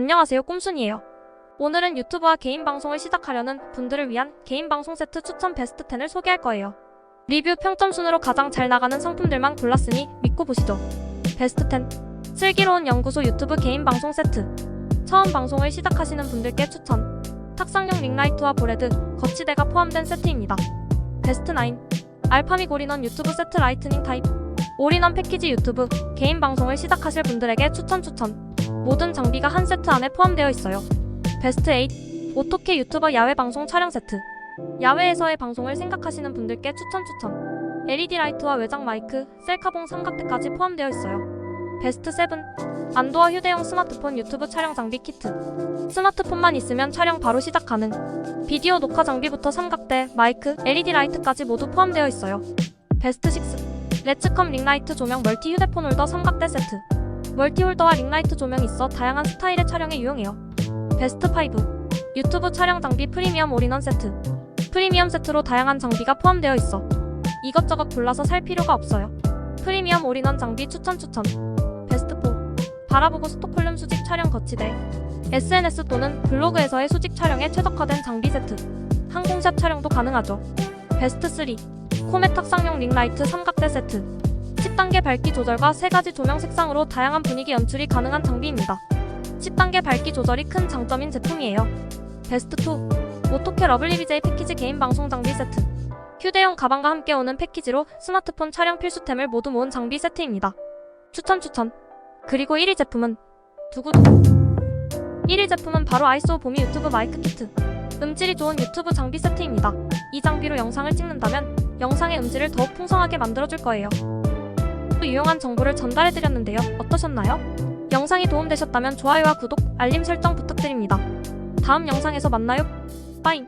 안녕하세요 꼼순이에요. 오늘은 유튜브와 개인 방송을 시작하려는 분들을 위한 개인 방송 세트 추천 베스트 10을 소개할 거예요. 리뷰 평점 순으로 가장 잘 나가는 상품들만 골랐으니 믿고 보시죠. 베스트 10 슬기로운 연구소 유튜브 개인 방송 세트 처음 방송을 시작하시는 분들께 추천 탁상용 링라이트와 브레드, 거치대가 포함된 세트입니다. 베스트 9 알파미 올인원 유튜브 세트 라이트닝 타입 올인원 패키지 유튜브 개인 방송을 시작하실 분들에게 추천 추천 모든 장비가 한 세트 안에 포함되어 있어요. 베스트 8 오토케 유튜버 야외 방송 촬영 세트 야외에서의 방송을 생각하시는 분들께 추천 추천 LED 라이트와 외장 마이크, 셀카봉 삼각대까지 포함되어 있어요. 베스트 7 안도어 휴대용 스마트폰 유튜브 촬영 장비 키트 스마트폰만 있으면 촬영 바로 시작 가능 비디오 녹화 장비부터 삼각대, 마이크, LED 라이트까지 모두 포함되어 있어요. 베스트 6 레츠컴 링라이트 조명 멀티 휴대폰 홀더 삼각대 세트 멀티 홀더와 링라이트 조명이 있어 다양한 스타일의 촬영에 유용해요. 베스트 5 유튜브 촬영 장비 프리미엄 올인원 세트. 프리미엄 세트로 다양한 장비가 포함되어 있어. 이것저것 골라서 살 필요가 없어요. 프리미엄 올인원 장비 추천 추천. 베스트 4 바라보고 스톡홀름 수직 촬영 거치대. SNS 또는 블로그에서의 수직 촬영에 최적화된 장비 세트. 항공샷 촬영도 가능하죠. 베스트 3 코메 탁상용 링라이트 삼각대 세트 10단계 밝기 조절과 3가지 조명 색상으로 다양한 분위기 연출이 가능한 장비입니다. 10단계 밝기 조절이 큰 장점인 제품이에요. 베스트 2 오토케 러블리 BJ 패키지 개인 방송 장비 세트 휴대용 가방과 함께 오는 패키지로 스마트폰 촬영 필수템을 모두 모은 장비 세트입니다. 추천 추천 그리고 1위 제품은 두구두구 1위 제품은 바로 아이소 보미 유튜브 마이크 키트 음질이 좋은 유튜브 장비 세트입니다. 이 장비로 영상을 찍는다면 영상의 음질을 더욱 풍성하게 만들어줄 거예요. 또 유용한 정보를 전달해드렸는데요. 어떠셨나요? 영상이 도움되셨다면 좋아요와 구독, 알림 설정 부탁드립니다. 다음 영상에서 만나요. 빠잉!